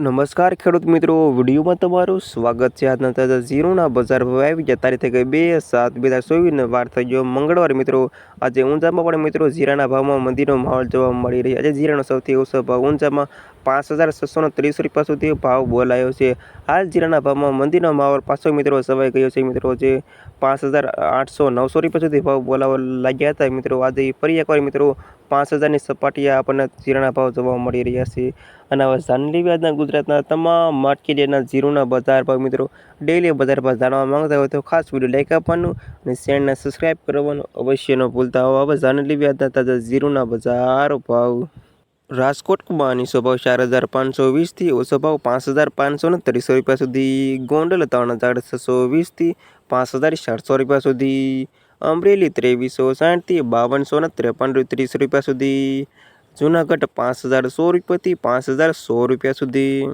નમસ્કાર ખેડૂત મિત્રો, વિડીયોમાં તમારું સ્વાગત છે. આજના તાજા ઝીરોના બજાર ભાવ આવી ગયા. તારીખ થઈ ગઈ બે સાત, બે હજાર ચોવીસને વાર થઈ ગયો મંગળવાર મિત્રો. આજે ઊંઝામાં પણ મિત્રો જીરાના ભાવમાં મંદીનો માહોલ જોવા મળી રહ્યો આજે જીરાનો સૌથી ઓછો ભાવ ઊંઝામાં પાંચ હજાર છસોને ત્રીસ રૂપિયા સુધી ભાવ બોલાયો છે. હાલ જીરાના ભાવમાં મંદીનો માહોલ પાછો મિત્રો સવાઈ ગયો છે મિત્રો. જે પાંચ હજાર આઠસો નવસો રૂપિયા સુધી ભાવ બોલાવવા લાગ્યા હતા મિત્રો. આજે ફરી એકવાર મિત્રો પાંચ હજારની સપાટીએ આપણને જીરાના ભાવ જોવા મળી રહ્યા છે. અને હવે જાનલી વ્યાજના ગુજરાતના તમામ માર્કેટના જીરોના બજાર ભાવ મિત્રો. ડેલી બજાર ભાવ જાણવા માંગતા હોય તો ખાસ વીડિયો લાઈક આપવાનું અને ચેનલને સબસ્ક્રાઈબ કરવાનું અવશ્ય ન ભૂલતા. હવે જાનલી વ્યાજના તાજા જીરોના બજાર ભાવ. રાજકોટમાં નીચો ભાવ ચાર હજાર પાંચસો વીસથી ઓછો ભાવ પાંચ હજાર પાંચસો ને ત્રીસો રૂપિયા સુધી. ગોંડલ ત્રણ હજાર છસો વીસથી, પાંચ હજાર ચારસો રૂપિયા સુધી. અમરેલી ત્રેવીસો સાઠથી, બાવનસો ને ત્રેપન ત્રીસ રૂપિયા સુધી. જુનાગઢ પાંચ હજાર સો રૂપિયાથી, પાંચ હજાર સો રૂપિયા સુધી.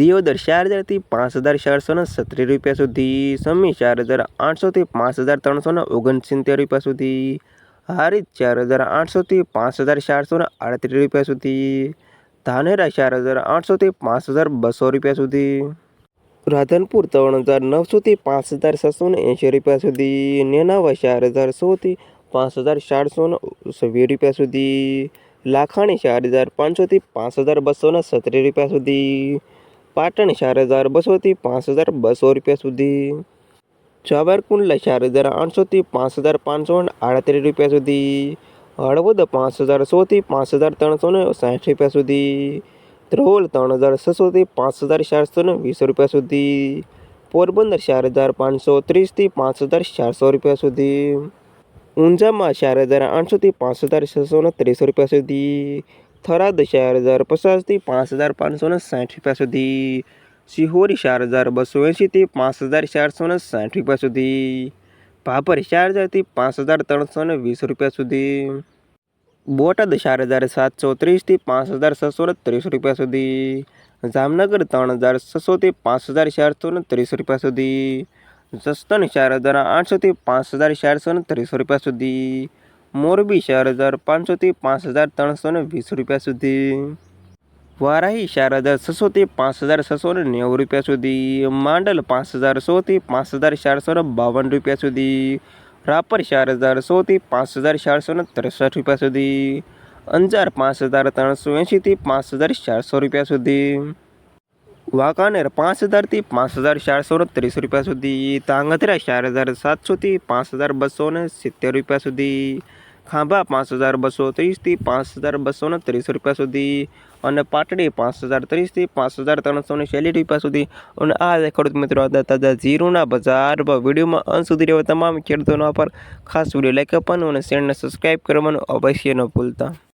દિયોદર ચાર હજારથી, પાંચ હજાર ચારસો ને સત્રીસ રૂપિયા સુધી. સમી ચાર હજાર આઠસોથી, પાંચ હજાર ત્રણસો ને ઓગણસિત્તેર રૂપિયા સુધી. હારીજ ચાર હજાર આઠસોથી પાંચ હજાર ચારસો ને આડત્રીસ રૂપિયા સુધી. ધાનેરા ચાર હજાર આઠસોથી પાંચ હજાર બસો રૂપિયા સુધી. રાધનપુર ત્રણ હજાર નવસોથી પાંચ હજાર છસો ને એંશી રૂપિયા સુધી. નેનાવા ચાર હજાર સોથી પાંચ હજાર ચારસો ને વીસ રૂપિયા સુધી. લાખાણી ચાર હજાર પાંચસોથી પાંચ હજાર બસો ને સત્રીસ રૂપિયા સુધી. પાટણ ચાર હજાર બસોથી પાંચ હજાર બસો રૂપિયા સુધી. ચાવરકુંડલા ચાર હજાર આઠસોથી પાંચ હજાર પાંચસો ને આડત્રીસ રૂપિયા સુધી. હળવદ પાંચ હજાર સોથી પાંચ હજાર ત્રણસો ને સાઠ રૂપિયા સુધી. ધ્રોલ ત્રણ હજાર છસોથી પાંચ હજાર ચારસો ને વીસ રૂપિયા સુધી. પોરબંદર ચાર હજાર પાંચસો ત્રીસથી પાંચ હજાર ચારસો રૂપિયા સુધી. ઊંઝામાં ચાર હજાર આઠસોથી પાંચ હજાર છસો ને ત્રીસ રૂપિયા સુધી. થરાદ ચાર હજાર પચાસથી પાંચ હજાર પાંચસો ને સાઠ રૂપિયા સુધી. સિહોરી ચાર હજાર બસો એંશીથી પાંચ હજાર ચારસો ને સાઠ રૂપિયા સુધી. ભાભર ચાર હજારથી પાંચ હજાર ત્રણસો ને વીસ રૂપિયા સુધી. બોટાદ ચાર હજાર સાતસો ત્રીસથી પાંચ હજાર છસો ને ત્રીસ રૂપિયા સુધી. જામનગર ત્રણ હજાર છસોથી પાંચ હજાર ચારસો ને ત્રીસ રૂપિયા સુધી. જસદણ ચાર હજાર આઠસોથી પાંચ હજાર ચારસો ને ત્રીસ રૂપિયા સુધી. મોરબી ચાર હજાર પાંચસોથી પાંચ હજાર ત્રણસો ને વીસ રૂપિયા સુધી. વારાહી ચાર હજાર છસોથી પાંચ હજાર છસો ને નેવું રૂપિયા સુધી, માંડલ પાંચ હજાર સોથી પાંચ હજાર ચારસો ને બાવન રૂપિયા સુધી, રાપર ચાર હજાર સોથી પાંચ હજાર ચારસો ને ત્રેસઠ રૂપિયા સુધી, અંજાર પાંચ હજાર ત્રણસો એંશીથી પાંચ હજાર ચારસો રૂપિયા સુધી, વાંકાનેર પાંચ હજારથી પાંચ હજાર ચારસો ને ત્રીસ રૂપિયા સુધી તાંગધ્રા ચાર હજાર સાતસોથી પાંચ હજાર બસો ને સિત્તેર રૂપિયા સુધી ખાંભા પાંચ હજાર બસો ત્રીસથી પાંચ હજાર બસોને ત્રીસ રૂપિયા સુધી અને પાટડી પાંચ હજાર ત્રીસથી પાંચ હજાર ત્રણસોની ચાલીસ રૂપિયા સુધી. અને આ ખેડૂત મિત્રો હતા તાજા જીરુના બજાર વિડીયોમાં અંત સુધી રહેવા તમામ ખેડૂતોનો પર ખાસ વીડિયો લાઈક આપવાનું અને ચેનલને સબસ્ક્રાઈબ કરવાનું અવશ્ય ન ભૂલતા.